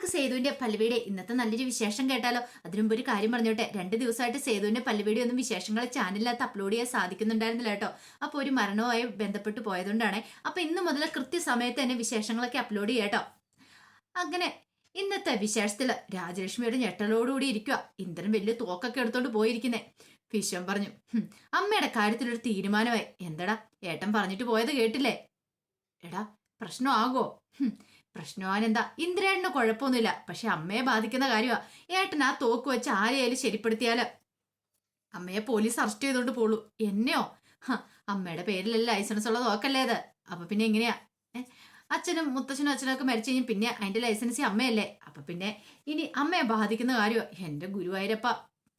നമുക്ക് സേതുവിന്റെ പല്ലുവീട് ഇന്നത്തെ നല്ലൊരു വിശേഷം കേട്ടാലോ? അതിനുമുമ്പ് ഒരു കാര്യം പറഞ്ഞോട്ടെ. രണ്ട് ദിവസമായിട്ട് സേതുവിന്റെ പല്ലുവീട് ഒന്നും വിശേഷങ്ങൾ ചാനലിനകത്ത് അപ്ലോഡ് ചെയ്യാൻ സാധിക്കുന്നുണ്ടായിരുന്നില്ല കേട്ടോ. അപ്പോൾ ഒരു മരണവുമായി ബന്ധപ്പെട്ട് പോയതുകൊണ്ടാണ്. അപ്പൊ ഇന്ന് മുതൽ കൃത്യസമയത്ത് തന്നെ വിശേഷങ്ങളൊക്കെ അപ്ലോഡ് ചെയ്യാട്ടോ അങ്ങനെ ഇന്നത്തെ വിശേഷത്തിൽ രാജലക്ഷ്മിയുടെ ഞെട്ടലോടുകൂടി ഇരിക്കുക ഇന്ദ്രൻ വലിയ തോക്കൊക്കെ എടുത്തോണ്ട് പോയിരിക്കുന്നേ. വിശ്വം പറഞ്ഞു. "ഹും, അമ്മയുടെ കാര്യത്തിലൊരു തീരുമാനമായി. എന്തടാ? ഏട്ടൻ പറഞ്ഞിട്ട് പോയത് കേട്ടില്ലേ? എടാ പ്രശ്നമാകോ? ഹും, പ്രശ്നമാനെന്താ ഇന്ദ്രേട്ടന് കുഴപ്പമൊന്നുമില്ല. പക്ഷെ അമ്മയെ ബാധിക്കുന്ന കാര്യമാ. ഏട്ടൻ ആ തോക്ക് വെച്ച് ആരെയായാലും ശരിപ്പെടുത്തിയാൽ. അമ്മയെ പോലീസ് അറസ്റ്റ് ചെയ്തോണ്ട് പോളൂ. എന്നെയോ? അമ്മയുടെ പേരിലല്ല ലൈസൻസ് ഉള്ള തോക്കല്ലേ അത് അപ്പൊ പിന്നെ എങ്ങനെയാ? അച്ഛനും മുത്തച്ഛനും അച്ഛനും ഒക്കെ മരിച്ചു കഴിഞ്ഞാൽ പിന്നെ അതിന്റെ ലൈസൻസ് അമ്മയല്ലേ? അപ്പൊ പിന്നെ ഇനി അമ്മയെ ബാധിക്കുന്ന കാര്യമോ. എന്റെ ഗുരുവായൂരപ്പ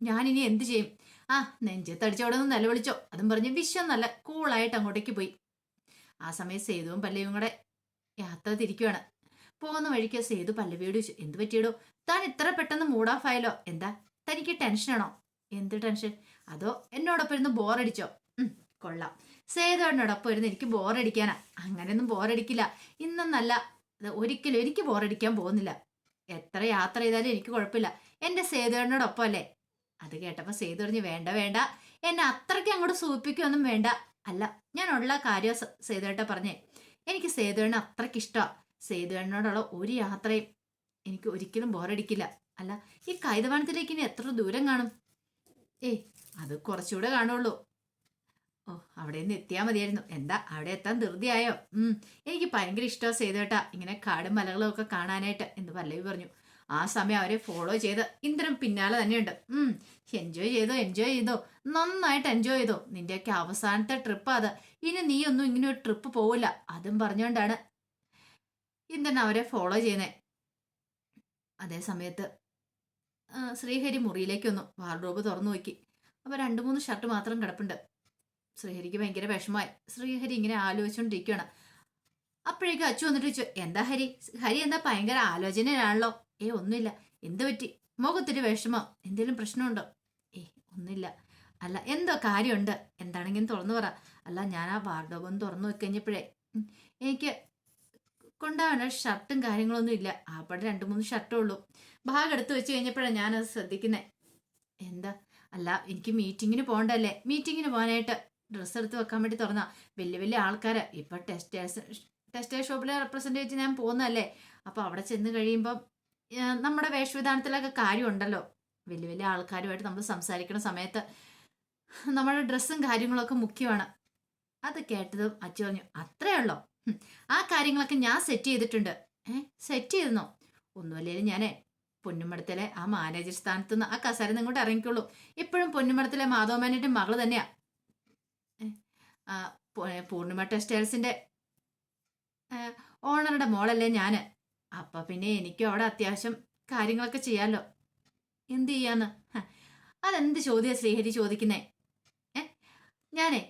ഞാൻ ഇനി എന്ത് ചെയ്യും? ആ നെഞ്ചത്തടിച്ച അവിടെ നിന്ന് നിലവിളിച്ചോ. അതും പറഞ്ഞ് വിശ്വം നല്ല കൂളായിട്ട് അങ്ങോട്ടേക്ക് പോയി. ആ സമയം സേതുവും പല്ലയും കൂടെ യാത്ര തിരിക്കുവാണ്. പോകുന്ന വഴിക്ക് സേതു പല്ലവിയോട് ചോദിച്ചു എന്ത് പറ്റിയടോ? താൻ ഇത്ര പെട്ടെന്ന് മൂഡ് ഓഫ് ആയല്ലോ. എന്താ? തനിക്ക് ടെൻഷനാണോ എന്ത് ടെൻഷൻ അതോ എന്നോടൊപ്പം ഇരുന്ന് ബോറടിച്ചോ കൊള്ളാം. സേതു എന്നോടൊപ്പം ഇരുന്ന് എനിക്ക് ബോറടിക്കാനാ അങ്ങനെയൊന്നും ബോറടിക്കില്ല ഇന്നല്ല ഒരിക്കലും എനിക്ക് ബോറടിക്കാൻ പോകുന്നില്ല. എത്ര യാത്ര ചെയ്താലും എനിക്ക് കുഴപ്പമില്ല. എന്റെ സേതുവേണ്ണോടൊപ്പം അല്ലേ? അത് കേട്ടപ്പോൾ സേതു പറഞ്ഞു വേണ്ട വേണ്ട. എന്നെ അത്രയ്ക്ക് അങ്ങോട്ട് സൂപ്പിക്കൊന്നും വേണ്ട. അല്ല ഞാൻ ഉള്ള കാര്യം സേതുവേട്ട പറഞ്ഞേ. എനിക്ക് സേതുവേണ്ണ അത്രയ്ക്ക് ഇഷ്ടമാണ് സേതുവേണ്ണോടുള്ള ഒരു യാത്രയും എനിക്ക് ഒരിക്കലും ബോറടിക്കില്ല. അല്ല ഈ കൈതവാണത്തിലേക്ക് ഇനി എത്ര ദൂരം കാണും? ഏയ് അത് കുറച്ചുകൂടെ കാണുള്ളൂ. ഓ അവിടെ നിന്ന് എത്തിയാൽ മതിയായിരുന്നു. എന്താ അവിടെ എത്താൻ ധൃതിയായോ? ഉം എനിക്ക് ഭയങ്കര ഇഷ്ടമാണ് സേതുവേട്ടാ ഇങ്ങനെ കാടും മലകളും ഒക്കെ കാണാനായിട്ട് എന്ന് പല്ലവി പറഞ്ഞു. ആ സമയം അവരെ ഫോളോ ചെയ്ത് ഇന്ദ്രൻ പിന്നാലെ തന്നെയുണ്ട്. ഉം എൻജോയ് ചെയ്തോ എൻജോയ് ചെയ്തോ? നന്നായിട്ട് എൻജോയ് ചെയ്തോ? നിന്റെയൊക്കെ അവസാനത്തെ ട്രിപ്പ് അത്. ഇനി നീയൊന്നും ഇങ്ങനെ ഒരു ട്രിപ്പ് പോവില്ല. അതും പറഞ്ഞുകൊണ്ടാണ് ഇന്ദ്രൻ അവരെ ഫോളോ ചെയ്യുന്നത് അതേ സമയത്ത് ശ്രീഹരി മുറിയിലേക്ക് വന്നു. വാർഡ്രോബ് തുറന്നു നോക്കി. അപ്പോൾ രണ്ട് മൂന്ന് ഷർട്ട് മാത്രം കിടപ്പുണ്ട്. ശ്രീഹരിക്ക് ഭയങ്കര വിഷമമായി. ശ്രീഹരി ഇങ്ങനെ ആലോചിച്ചുകൊണ്ടിരിക്കുകയാണ് അപ്പോഴേക്കും അച്ചു വന്നിട്ട് ചോദിച്ചു എന്താ ഹരി? ഹരി എന്താ ഭയങ്കര ആലോചനയിലാണല്ലോ? ഏ ഒന്നുമില്ല. എന്ത് പറ്റി? മുഖത്തൊരു വിഷമം? എന്തെങ്കിലും പ്രശ്നമുണ്ടോ? ഏ ഒന്നുമില്ല. അല്ല എന്തോ കാര്യമുണ്ട്. എന്താണെങ്കിലും തുറന്നു പറ. അല്ല ഞാൻ ആ വാർഡോബ് ഒന്ന് തുറന്നു വെക്കഴിഞ്ഞപ്പോഴേ എനിക്ക് കൊണ്ടാണ് ഷർട്ടും കാര്യങ്ങളൊന്നും ഇല്ല. ആപ്പടെ രണ്ട് മൂന്ന് ഷർട്ടേ ഉള്ളൂ. ഭാഗം എടുത്ത് വെച്ച് കഴിഞ്ഞപ്പോഴാണ് ഞാനത് ശ്രദ്ധിക്കുന്നത് എന്താ? അല്ല എനിക്ക് മീറ്റിങ്ങിന് പോകണ്ടല്ലേ? മീറ്റിങ്ങിന് പോകാനായിട്ട് ഡ്രസ്സ് എടുത്ത് വെക്കാൻ വേണ്ടി തുറന്നാ. വലിയ വലിയ ആൾക്കാർ ഇപ്പം ടെക്സ്റ്റൈൽസ് ടെക്സ്റ്റൈൽ ഷോപ്പിലെ റെപ്രസെന്റേറ്റ് ഞാൻ പോകുന്നതല്ലേ. അപ്പോൾ അവിടെ ചെന്ന് കഴിയുമ്പം നമ്മുടെ വേഷവിധാനത്തിലൊക്കെ കാര്യമുണ്ടല്ലോ. വലിയ വലിയ ആൾക്കാരുമായിട്ട് നമ്മൾ സംസാരിക്കുന്ന സമയത്ത് നമ്മുടെ ഡ്രസ്സും കാര്യങ്ങളൊക്കെ മുഖ്യമാണ്. അത് കേട്ടതും അച്ഛൻ പറഞ്ഞു അത്രയേ ഉള്ളോ? ആ കാര്യങ്ങളൊക്കെ ഞാൻ സെറ്റ് ചെയ്തിട്ടുണ്ട്. ഏ സെറ്റ് ചെയ്തെന്നോ? ഒന്നുമല്ലേലും ഞാൻ പൊന്നുമടത്തിലെ ആ മാനേജർ സ്ഥാനത്ത് നിന്ന് ആ കസേര ഇങ്ങോട്ട് ഇറങ്ങിക്കുള്ളൂ ഇപ്പോഴും പൊന്നുമടത്തിലെ മാധവമേനന്റെ മകൾ തന്നെയാ. പൂർണിമ ടെക്സ്റ്റൈൽസിന്റെ ഓണറുടെ മോളല്ലേ ഞാൻ. അപ്പൊ പിന്നെ എനിക്കും അവിടെ അത്യാവശ്യം കാര്യങ്ങളൊക്കെ ചെയ്യാമല്ലോ എന്ത് ചെയ്യാന്ന്? അതെന്ത് ചോദ്യ ശ്രീഹരി ചോദിക്കുന്നേ? ഏ ഞാനേ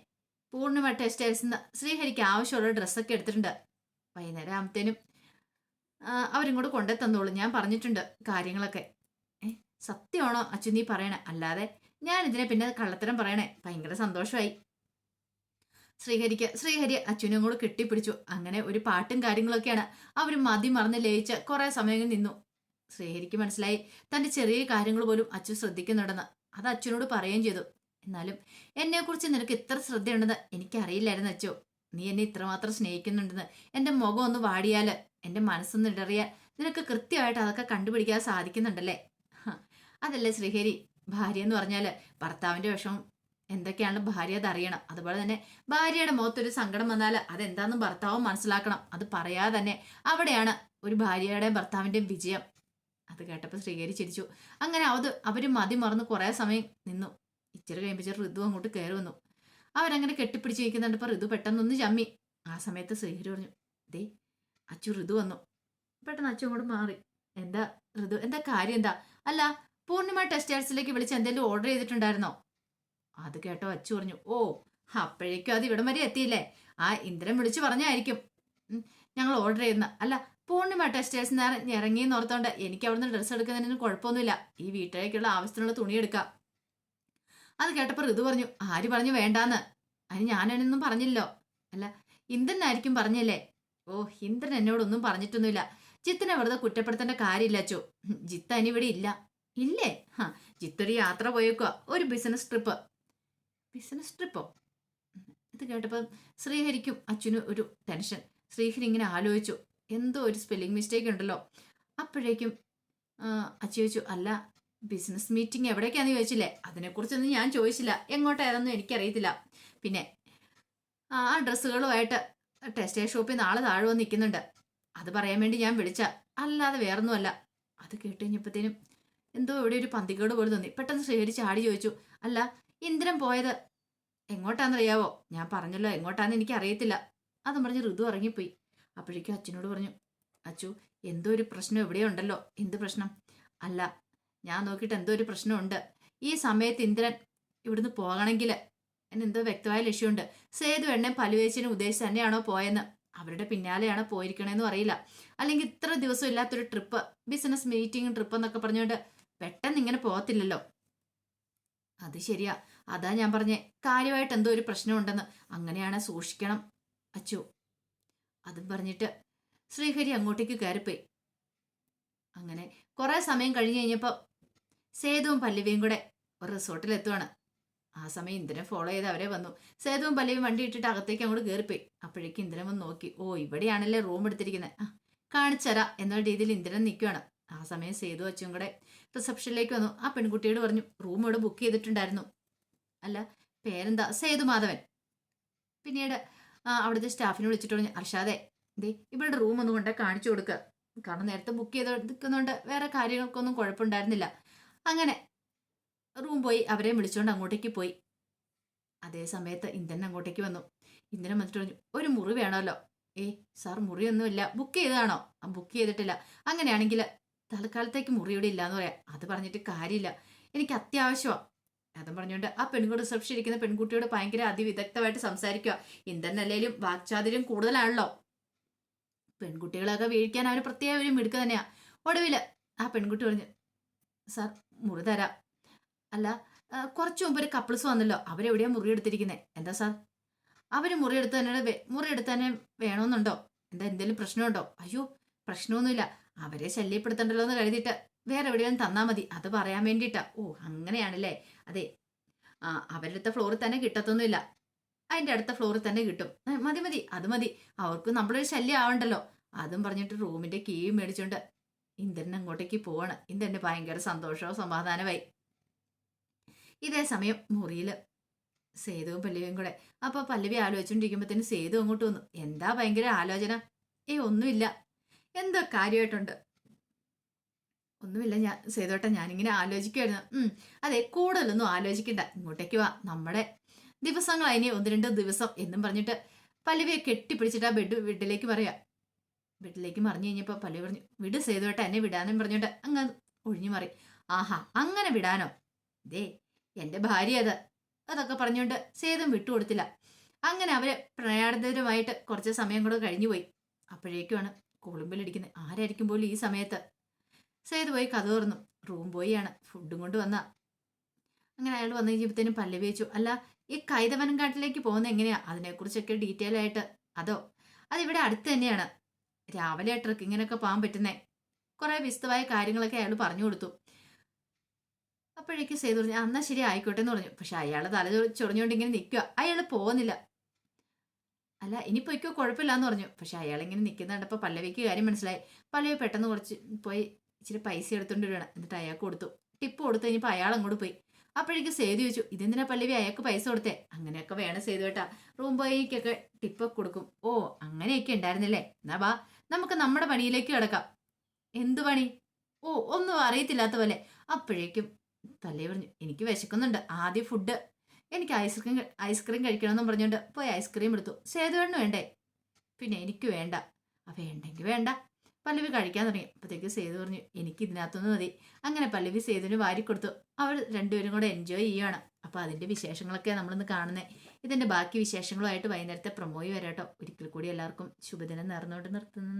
പൂർണിമ ടെക്സ്റ്റൈൽസ് ശ്രീഹരിക്ക് ആവശ്യമുള്ള ഡ്രസ്സൊക്കെ എടുത്തിട്ടുണ്ട്. വൈകുന്നേരം ആകുമ്പത്തേനും അവരും കൂടെ കൊണ്ടേ ഞാൻ പറഞ്ഞിട്ടുണ്ട് കാര്യങ്ങളൊക്കെ. ഏ സത്യമാണോ അച്ഛൻ നീ പറയണേ? അല്ലാതെ ഞാൻ ഇതിനെ പിന്നെ കള്ളത്തരം പറയണേ. ഭയങ്കര സന്തോഷമായി ശ്രീഹരിക്ക് ശ്രീഹരി അച്ഛനും കൂടെ കെട്ടിപ്പിടിച്ചു. അങ്ങനെ ഒരു പാട്ടും കാര്യങ്ങളൊക്കെയാണ് അവർ മതി മറന്ന് ലയിച്ച് കുറെ സമയം നിന്നു. ശ്രീഹരിക്ക് മനസ്സിലായി തന്റെ ചെറിയ കാര്യങ്ങൾ പോലും അച്ഛൻ ശ്രദ്ധിക്കുന്നുണ്ടെന്ന്. അത് അച്ഛനോട് പറയുകയും ചെയ്തു. എന്നാലും എന്നെക്കുറിച്ച് നിനക്ക് ഇത്ര ശ്രദ്ധയുണ്ടെന്ന് എനിക്കറിയില്ലായിരുന്നു അച്ചോ. നീ എന്നെ ഇത്രമാത്രം സ്നേഹിക്കുന്നുണ്ടെന്ന് എന്റെ മുഖം ഒന്ന് വാടിയാൽ എന്റെ മനസ്സൊന്ന് ഇടറിയാൽ നിനക്ക് കൃത്യമായിട്ട് അതൊക്കെ കണ്ടുപിടിക്കാൻ സാധിക്കുന്നുണ്ടല്ലേ? അതല്ലേ ശ്രീഹരി? ഭാര്യ എന്ന് പറഞ്ഞാൽ ഭർത്താവിന്റെ വിഷമം. എന്തൊക്കെയാണ് ഭാര്യ അത് അറിയണം. അതുപോലെ തന്നെ ഭാര്യയുടെ മുഖത്തൊരു സങ്കടം വന്നാൽ അതെന്താന്ന് ഭർത്താവ് മനസ്സിലാക്കണം. അത് പറയാതെ തന്നെ അവിടെയാണ് ഒരു ഭാര്യയുടെ ഭർത്താവിന്റെ വിജയം. അത് കേട്ടപ്പോൾ ശ്രീഹരി ചിരിച്ചു. അങ്ങനെ അത് അവർ മതി മറന്ന് കുറെ സമയം നിന്നു. ഇച്ചിരി കഴിയുമ്പോൾ ഋതു അങ്ങോട്ട് കയറി വന്നു. അവരങ്ങനെ കെട്ടിപ്പിടിച്ച് നിൽക്കുന്നുണ്ടപ്പോൾ ഋതു പെട്ടെന്നൊന്ന് ചമ്മി. ആ സമയത്ത് ശ്രീഹരി പറഞ്ഞു ദേ അച്ചു ഋതു വന്നു. പെട്ടെന്ന് അച്ചു അങ്ങോട്ട് മാറി. എന്താ ഋതു? എന്താ കാര്യം? എന്താ? അല്ല പൂർണിമ ടെക്സ്റ്റൈൽസിലേക്ക് വിളിച്ച് എന്തെങ്കിലും ഓർഡർ ചെയ്തിട്ടുണ്ടായിരുന്നോ? അത് കേട്ടോ അച്ചു പറഞ്ഞു. ഓ അപ്പോഴേക്കും അത് ഇവിടം വരെ എത്തിയില്ലേ? ആ ഇന്ദ്രൻ വിളിച്ചു പറഞ്ഞായിരിക്കും. ഞങ്ങൾ ഓർഡർ ചെയ്യുന്ന അല്ല പൂർണിമ നിന്ന് ഇറങ്ങിയെന്ന് ഓർത്തോണ്ട് എനിക്ക് അവിടുന്ന് ഡ്രസ്സ് എടുക്കുന്നതിന് കുഴപ്പമൊന്നുമില്ല. ഈ വീട്ടിലേക്കുള്ള ആവശ്യത്തിനുള്ള തുണി എടുക്കാം. അത് കേട്ടപ്പോൾ ഋതു പറഞ്ഞു ആര് പറഞ്ഞു വേണ്ടാന്ന്? അതിന് ഞാനൊന്നും പറഞ്ഞില്ലോ അല്ല ഇന്ദ്രനായിരിക്കും പറഞ്ഞല്ലേ? ഓ ഇന്ദ്രൻ എന്നോടൊന്നും പറഞ്ഞിട്ടൊന്നുമില്ല. ജിത്തിനെ വെറുതെ കുറ്റപ്പെടുത്തേണ്ട കാര്യമില്ല അച്ചു. ജിത്ത് അനിവിടെ ഇല്ല. ഇല്ലേ? ഹാ ജിത്തൊരു യാത്ര പോയേക്കുക ഒരു ബിസിനസ് ട്രിപ്പ് ബിസിനസ് ട്രിപ്പോ ഇത് കേട്ടപ്പോൾ ശ്രീഹരിക്കും അച്ഛന് ഒരു ടെൻഷൻ ശ്രീഹരി ഇങ്ങനെ ആലോചിച്ചു. എന്തോ ഒരു സ്പെല്ലിംഗ് മിസ്റ്റേക്ക് ഉണ്ടല്ലോ. അപ്പോഴേക്കും അച്ഛ ചോദിച്ചു അല്ല ബിസിനസ് മീറ്റിംഗ് എവിടേക്കാന്ന് ചോദിച്ചില്ലേ? അതിനെക്കുറിച്ചൊന്നും ഞാൻ ചോദിച്ചില്ല. എങ്ങോട്ടായതൊന്നും എനിക്കറിയത്തില്ല. പിന്നെ ആ ഡ്രസ്സുകളുമായിട്ട് ടെക്സ്റ്റൈൽ ഷോപ്പിൽ നാളെ താഴെ നിൽക്കുന്നുണ്ട്. അത് പറയാൻ വേണ്ടി ഞാൻ വിളിച്ച. അല്ലാതെ വേറൊന്നുമല്ല. അത് കേട്ട് കഴിഞ്ഞപ്പോഴത്തേനും എന്തോ ഇവിടെ ഒരു പന്തികേട് പോലെ തോന്നി. പെട്ടെന്ന് ശ്രീഹരി ചാടി ചോദിച്ചു. അല്ല ഇന്ദ്രൻ പോയത് എങ്ങോട്ടാണെന്നറിയാവോ? ഞാൻ പറഞ്ഞല്ലോ എങ്ങോട്ടാന്ന് എനിക്ക് അറിയത്തില്ല അതും പറഞ്ഞ് ഋതു ഇറങ്ങിപ്പോയി. അപ്പോഴേക്കും അച്ഛനോട് പറഞ്ഞു അച്ചു എന്തോ ഒരു പ്രശ്നം എവിടെയോ ഉണ്ടല്ലോ എന്ത് പ്രശ്നം? അല്ല ഞാൻ നോക്കിയിട്ട് എന്തോ ഒരു പ്രശ്നമുണ്ട്. ഈ സമയത്ത് ഇന്ദ്രൻ ഇവിടുന്ന് പോകണമെങ്കിൽ എന്നെന്തോ വ്യക്തമായ ലക്ഷ്യമുണ്ട്. സേതു എണ്ണ പലുവേച്ചിന് ഉദ്ദേശിച്ച് തന്നെയാണോ പോയെന്ന്. അവരുടെ പിന്നാലെയാണോ പോയിരിക്കണേന്നും അറിയില്ല. അല്ലെങ്കിൽ ഇത്ര ദിവസം ഇല്ലാത്തൊരു ട്രിപ്പ് ബിസിനസ് മീറ്റിംഗ് ട്രിപ്പ് എന്നൊക്കെ പറഞ്ഞുകൊണ്ട് പെട്ടെന്ന് ഇങ്ങനെ പോകത്തില്ലല്ലോ. അത് ശരിയാ. അതാ ഞാൻ പറഞ്ഞേ. കാര്യമായിട്ട് എന്തോ ഒരു പ്രശ്നമുണ്ടെന്ന്. അങ്ങനെയാണ് സൂക്ഷിക്കണം. അച്ചു. അതും പറഞ്ഞിട്ട് ശ്രീഹരി അങ്ങോട്ടേക്ക് കയറിപ്പോയി. അങ്ങനെ കുറേ സമയം കഴിഞ്ഞു കഴിഞ്ഞപ്പോൾ സേതുവും പല്ലവിയും കൂടെ ഒരു റിസോർട്ടിൽ എത്തുവാണ്. ആ സമയം ഇന്ദ്രൻ ഫോളോ ചെയ്ത് അവരെ വന്നു. സേതുവും പല്ലവിയും വണ്ടി ഇട്ടിട്ട് അകത്തേക്ക് അങ്ങോട്ട് കയറിപ്പോയി അപ്പോഴേക്കും ഇന്ദ്രൻ വന്ന് നോക്കി. ഓ ഇവിടെയാണല്ലേ റൂം എടുത്തിരിക്കുന്നത്? കാണിച്ചരാ എന്നുള്ള രീതിയിൽ ഇന്ദ്രൻ നിൽക്കുവാണ്. ആ സമയം സേതു അച്ചും കൂടെ റിസപ്ഷനിലേക്ക് വന്നു. ആ പെൺകുട്ടിയോട് പറഞ്ഞു റൂം ഇവിടെ ബുക്ക് ചെയ്തിട്ടുണ്ടായിരുന്നു. അല്ല പേരെന്താ? സേതു മാധവൻ. പിന്നീട് അവിടുത്തെ സ്റ്റാഫിനെ വിളിച്ചിട്ട് പറഞ്ഞു അർഷാദെ ദേ ഇവിടെ റൂം ഒന്നും കൊണ്ടേ കാണിച്ചു കൊടുക്കുക കാരണം നേരത്തെ ബുക്ക് ചെയ്ത് എടുക്കുന്നതുകൊണ്ട് വേറെ കാര്യങ്ങൾക്കൊന്നും കുഴപ്പമുണ്ടായിരുന്നില്ല. അങ്ങനെ. റൂം പോയി അവരെ വിളിച്ചുകൊണ്ട് അങ്ങോട്ടേക്ക് പോയി. അതേ സമയത്ത് ഇന്ദ്രൻ അങ്ങോട്ടേക്ക് വന്നു. ഇന്ദ്രൻ വന്നിട്ട് പറഞ്ഞു ഒരു മുറി വേണമല്ലോ. ഏ സാർ മുറിയൊന്നുമില്ല. ബുക്ക് ചെയ്തതാണോ? ബുക്ക് ചെയ്തിട്ടില്ല. അങ്ങനെയാണെങ്കിൽ തൽക്കാലത്തേക്ക് മുറി ഇവിടെ ഇല്ലാന്ന് പറയാം. അത് പറഞ്ഞിട്ട് കാര്യമില്ല. എനിക്ക് അത്യാവശ്യമാണ് അതും പറഞ്ഞുകൊണ്ട് ആ പെൺകുട്ടി റിസപ്ഷൻ ഇരിക്കുന്ന പെൺകുട്ടിയോട് ഭയങ്കര അതിവിദഗ്ധമായിട്ട് സംസാരിക്കുക ഇന്ദ്രനല്ലേലും വാക്ചാതുര്യം കൂടുതലാണല്ലോ. പെൺകുട്ടികളൊക്കെ വീഴിക്കാൻ അവർ പ്രത്യേക ഒരു മിടുക്ക് തന്നെയാ. ഒടുവിൽ ആ പെൺകുട്ടി പറഞ്ഞു സാർ മുറി തരാം. അല്ല കുറച്ചു മുമ്പ് ഒരു കപ്പിൾസ് വന്നല്ലോ. അവരെവിടെയാ മുറി എടുത്തിരിക്കുന്നത് എന്താ സാർ? അവർ മുറി എടുത്ത് തന്നെ മുറി എടുത്ത് തന്നെ വേണമെന്നുണ്ടോ എന്താ എന്തെങ്കിലും പ്രശ്നമുണ്ടോ? അയ്യോ പ്രശ്നമൊന്നുമില്ല. അവരെ ശല്യപ്പെടുത്തണ്ടല്ലോ എന്ന് കരുതിയിട്ട് വേറെ എവിടെയും തന്നാൽ മതി. അത് പറയാൻ വേണ്ടിയിട്ടാ. ഓ അങ്ങനെയാണല്ലേ. അതെ. ആ അവരുടെ ഫ്ലോറിൽ തന്നെ കിട്ടത്തൊന്നുമില്ല. അതിന്റെ അടുത്ത ഫ്ലോറിൽ തന്നെ കിട്ടും. മതി മതി. അത് മതി. അവർക്ക് നമ്മളൊരു ശല്യം ആവണ്ടല്ലോ. അതും പറഞ്ഞിട്ട് റൂമിന്റെ കീ മേടിച്ചോണ്ട് ഇന്ദ്രൻ അങ്ങോട്ടേക്ക് പോവാണ്. ഇന്ദ്രന് ഭയങ്കര സന്തോഷവും സമാധാനമായി ഇതേ സമയം മുറിയിൽ സേതുവും പല്ലവിയും കൂടെ. അപ്പൊ പല്ലവി ആലോചിച്ചോണ്ടിരിക്കുമ്പോഴത്തേന് സേതു അങ്ങോട്ട് വന്നു. എന്താ ഭയങ്കര ആലോചന? ഏ ഒന്നുമില്ല. എന്തോ കാര്യമായിട്ടുണ്ട്. ഒന്നുമില്ല ഞാൻ സേതോട്ട ഞാനിങ്ങനെ ആലോചിക്കുമായിരുന്നു അതെ കൂടുതലൊന്നും ആലോചിക്കണ്ട. ഇങ്ങോട്ടേക്ക് വാ. നമ്മുടെ ദിവസങ്ങൾ അതിന് ഒന്ന് രണ്ട് ദിവസം എന്നും പറഞ്ഞിട്ട് പല്ലവിയെ കെട്ടിപ്പിടിച്ചിട്ട് ആ ബെഡ് വീട്ടിലേക്ക് പറയാ വീട്ടിലേക്ക് മറിഞ്ഞു കഴിഞ്ഞപ്പോൾ പല്ലവി പറഞ്ഞു വിട് സേതുവേട്ട എന്നെ വിടാനും പറഞ്ഞിട്ട് അങ്ങ് ഒഴിഞ്ഞു മാറി. ആഹാ അങ്ങനെ വിടാനോ? ദേ എന്റെ ഭാര്യ അത്. അതൊക്കെ പറഞ്ഞുകൊണ്ട് സേതും വിട്ടുകൊടുത്തില്ല അങ്ങനെ അവരെ പ്രണയാർദ്ധരുമായിട്ട് കുറച്ച് സമയം കൂടെ കഴിഞ്ഞു പോയി. അപ്പോഴേക്കുമാണ് കോളുമ്പിലടിക്കുന്നത് ആരായിരിക്കും പോലും ഈ സമയത്ത്? സേതു പോയി കഥ തുറന്നു. റൂം പോയിയാണ്. ഫുഡും കൊണ്ട് വന്ന. അങ്ങനെ അയാൾ വന്നു കഴിഞ്ഞപ്പോഴത്തേനും പല്ലവി വെച്ചു അല്ല ഈ കൈതവനംകാട്ടിലേക്ക് പോകുന്നത് എങ്ങനെയാ? അതിനെക്കുറിച്ചൊക്കെ ഡീറ്റെയിൽ ആയിട്ട് അതോ? അതിവിടെ അടുത്ത് തന്നെയാണ്. രാവിലെ ട്രക്കിങ്ങിനൊക്കെ പോകാൻ പറ്റുന്നേ. കുറെ വിശദമായ കാര്യങ്ങളൊക്കെ അയാൾ പറഞ്ഞു കൊടുത്തു. അപ്പോഴേക്ക് സേതു പറഞ്ഞു അന്നാ ശരി ആയിക്കോട്ടെ എന്ന് പറഞ്ഞു. പക്ഷെ അയാൾ തല ചൊറിഞ്ഞുകൊണ്ട് ഇങ്ങനെ നിൽക്കുക അയാൾ പോകുന്നില്ല. അല്ല ഇനി പൊയ്ക്കോ കുഴപ്പമില്ല എന്ന് പറഞ്ഞു. പക്ഷെ അയാൾ ഇങ്ങനെ നിൽക്കുന്ന കണ്ടപ്പോൾ പല്ലവിക്ക് കാര്യം മനസ്സിലായി. പല്ലവി പെട്ടെന്ന് കുറച്ച് പോയി ഇച്ചിരി പൈസ എടുത്തുകൊണ്ട് വരികയാണ്. എന്നിട്ട് അയാൾക്ക് കൊടുത്തു. ടിപ്പ് കൊടുത്തു കഴിഞ്ഞപ്പോൾ അയാൾ അങ്ങോട്ട് പോയി. അപ്പോഴേക്ക് സേതു ചോദിച്ചു ഇതെന്തിനാ പല്ലവി അയാൾക്ക് പൈസ കൊടുത്തേ? അങ്ങനെയൊക്കെ വേണം സേതു കേട്ടാ റൂം ബോയ്ക്കൊക്കെ ടിപ്പ് കൊടുക്കും. ഓ അങ്ങനെയൊക്കെ ഉണ്ടായിരുന്നില്ലേ? എന്നാ വാ നമുക്ക് നമ്മുടെ പണിയിലേക്ക് കിടക്കാം. എന്തു പണി? ഓ ഒന്നും അറിയത്തില്ലാത്ത പോലെ. അപ്പോഴേക്കും തലേ പറഞ്ഞു എനിക്ക് വിശക്കുന്നുണ്ട് ആദ്യം ഫുഡ് എനിക്ക് ഐസ്ക്രീം ഐസ്ക്രീം കഴിക്കണമെന്നും പറഞ്ഞുകൊണ്ട് പോയി ഐസ്ക്രീം എടുത്തു. സേതുവേണ്ണു വേണ്ടേ? പിന്നെ എനിക്ക് വേണ്ട. വേണ്ടെങ്കിൽ വേണ്ട. പല്ലവി കഴിക്കാൻ തുടങ്ങി. അപ്പോഴത്തേക്ക് സേതു പറഞ്ഞു എനിക്ക് ഇതിനകത്തൊന്നും മതി. അങ്ങനെ പല്ലവി സേതുവിന് വാരിക്കൊടുത്തു അവർ രണ്ടുപേരും കൂടെ എൻജോയ് ചെയ്യുകയാണ് അപ്പോൾ അതിന്റെ വിശേഷങ്ങളൊക്കെ നമ്മളിന്ന് കാണുന്നത് ഇതിന്റെ ബാക്കി വിശേഷങ്ങളുമായിട്ട് വൈകുന്നേരത്തെ പ്രൊമോയി വരാട്ടോ. ഒരിക്കൽ കൂടി എല്ലാവർക്കും ശുഭദിനം നേർന്നുകൊണ്ട് നിർത്തുന്നു.